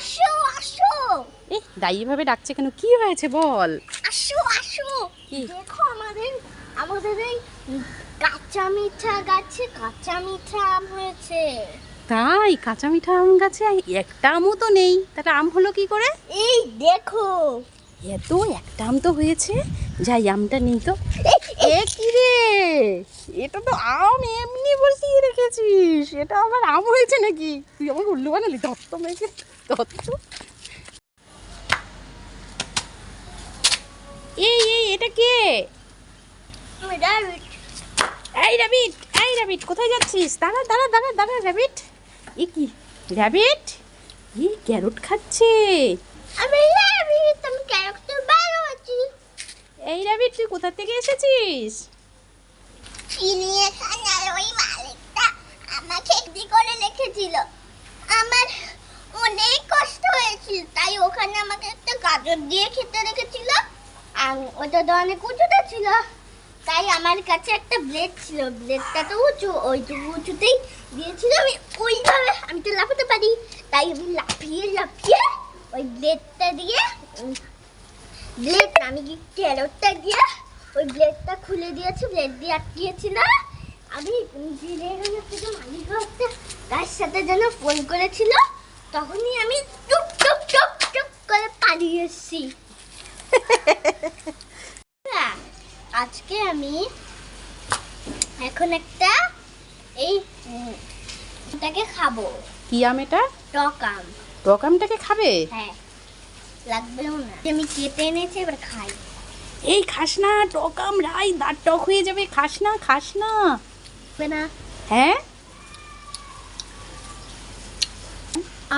আসো আসো। এ দাই ভাবে ডাকছে কেন? কি হয়েছে বল? আসো আসো? দেখো আমাদের আমাদের এই কাঁচা মিঠা গাছে কাঁচা মিঠা আম হয়েছে। তাই কাঁচা মিঠা আম গাছে? একটা আমও তো নেই। তাহলে আম হলো কি করে? এই দেখো। এত একটা আম তো হয়েছে। যাই আমটা নেই তো। এ কি রে। এটা তো আম এমনি বসিয়ে রেখেছিস এটা আবার আম হয়েছে নাকি? তুই আমার উল্লু বানালি দত্ত মেয়েকে। দত্ত। এই এই এটা কে? এই র্যাবিট এই র্যাবিট কোথায় যাচ্ছিস? দাঁড়া দাঁড়া দাঁড়া দাঁড়া র্যাবিট এ কি? র্যাবিট ই ক্যারট খাচ্ছে আমি রাবিট আমি ক্যারেক্টার ভালো আছি এই র্যাবিট তুই কোথা থেকে এসেছিস? চিনিয়ে খানার ওই মালিকটা আমাকে একদি করে রেখেছিল। আমার অনেক কষ্ট হয়েছিল, তাই ওখানে আমাকে একটা গাজর দিয়ে খেতে রেখেছিল আর ওটা তো অনেক উঁচুতে ছিল। তাই আমার কাছে একটা ব্লেড ছিল, ব্লেডটা তো উঁচু, ওইটুকু উঁচুতেই দিয়েছিল। আমি ওইভাবে, আমি তো লাফাতে পারি, তাই আমি লাফিয়ে লাফিয়ে ওই ব্লেডটা দিয়ে উম, ব্লেড না, আমি কি ক্যারটটা দিয়ে ওই ব্লেডটা খুলে দিয়েছি ব্লেড দিয়ে আটকিয়েছিল আমি ধীরে ধীরে মালিক একটা তার সাথে যেন ফোন করেছিল তখনই আমি টুক টুক টুক টুক করে পালিয়ে এসেছি। আজকে আমি এখন একটা এই এটাকে খাব। কি আম এটা? টক আম। টক আমটাকে খাবে? হ্যাঁ। লাগবেও না। আমি কেটে এনেছি এবার খাই। এই খাস না টক আম রাই দাঁত টক হয়ে যাবে। খাস না খাস না? না হ্যাঁ?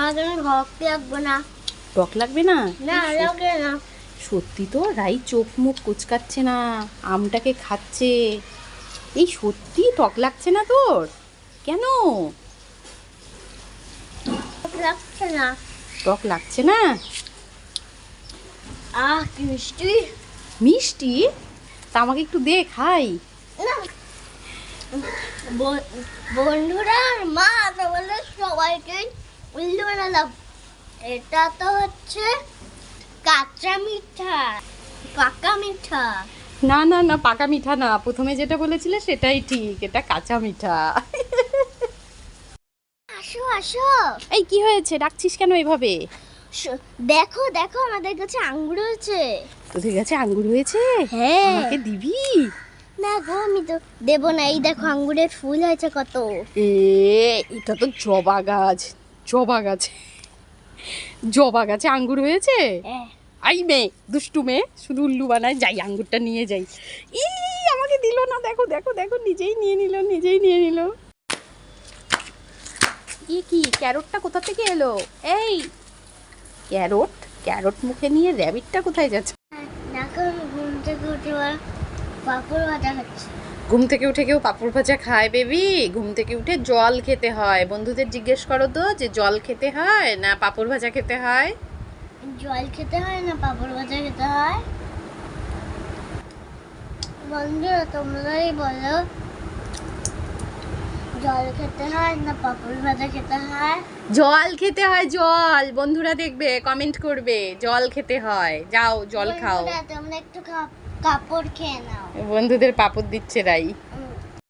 আর আমি ঘরতে লাগবো না। টক লাগবে না? না লাগে না। সত্যি তো রাই চোখ মুখ কুচকাচ্ছে না আমটাকে খাচ্ছে। এই সত্যি টক লাগছে না তোর? কেন? লাগছে না। টক লাগছে না? আহ কি মিষ্টি? মিষ্টি? তা আমাকে একটু দে খাই। বন্ধুরা মা তো বলে সবাইকে উল্লু বানালাম। এটা তো হচ্ছে কাঁচা মিঠা পাকা মিঠা। না না না পাকা মিঠা না। প্রথমে যেটা বলেছিলে সেটাই ঠিক এটা কাঁচা মিঠা। আসো আসো। এই কি হয়েছে? ডাকছিস কেন এভাবে? শ- দেখো দেখো আমাদের কাছে আঙ্গুর হয়েছে তোদের কাছে আঙ্গুর হয়েছে হ্যাঁ। আমাকে দিবি? না গো আমি তো দেবো না। এই দেখো আঙ্গুরের ফুল হয়েছে কত। এ এটা তো জবা গাছ জবা গাছ। জবা গাছে আঙ্গুর হয়েছে? হ্যাঁ। আই মেয়ে দুষ্টু মেয়ে শুধু উল্লু বানায় যাই আঙ্গুরটা নিয়ে যাই। ই আমাকে দিল না দেখো দেখো দেখো নিজেই নিয়ে নিল নিজেই নিয়ে নিল। ই কি ক্যারটটা কোথা থেকে এলো? এই ক্যারট ক্যারট মুখে নিয়ে র্যাবিটটা কোথায় যাচ্ছে? ভাজা ঘুম থেকে উঠে কেউ পাঁপড় ভাজা খায় বেবি? ঘুম থেকে উঠে জল খেতে হয়। বন্ধুদের জিজ্ঞেস করো তো যে জল খেতে হয় না পাঁপড় ভাজা খেতে হয়? জল খেতে হয় না পাপড় ভাজা খেতে হয়? বন্ধুরা তোমরাই বলো। জল খেতে হয় না পাপড় ভাজা খেতে হয়? জল খেতে হয় জল। বন্ধুরা দেখবে কমেন্ট করবে জল খেতে হয়। যাও জল খাও। তোমরা একটু কাপড় খেয়ে নাও। বন্ধুদের পাপড় দিচ্ছে রাই